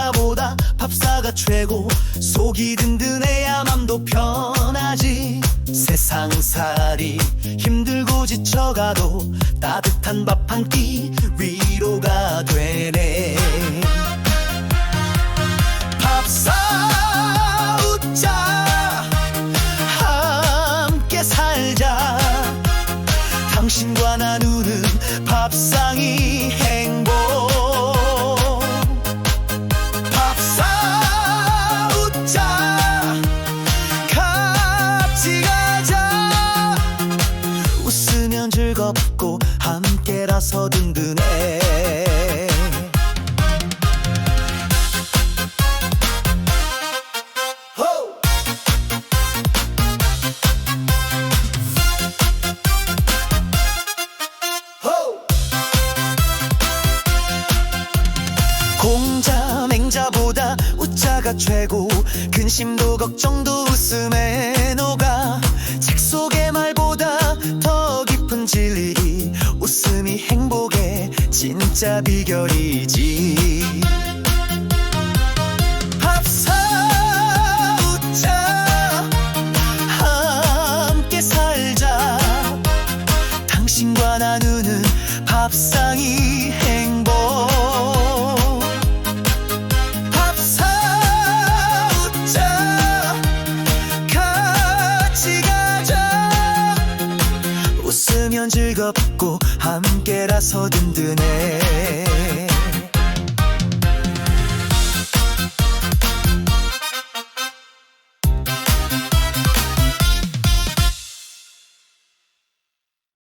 웃자가 최고. 속이 든든해야 맘도 편하지. 세상살이 힘들고 지쳐가도 따뜻한 밥 한 끼 위로가 되네. 밥사 웃자. 함께 살자. 당신과 나누는 밥상이 행복 즐겁고 함께라서 든든해! 공자 맹자보다 웃자가 최고. 근심도 걱정도 웃음에 녹아 웃음이 행복의 진짜 비결이지. 밥사 웃자 함께 살자. 당신과 나누는 밥상이 웃으면 즐겁고 함께라서 든든해.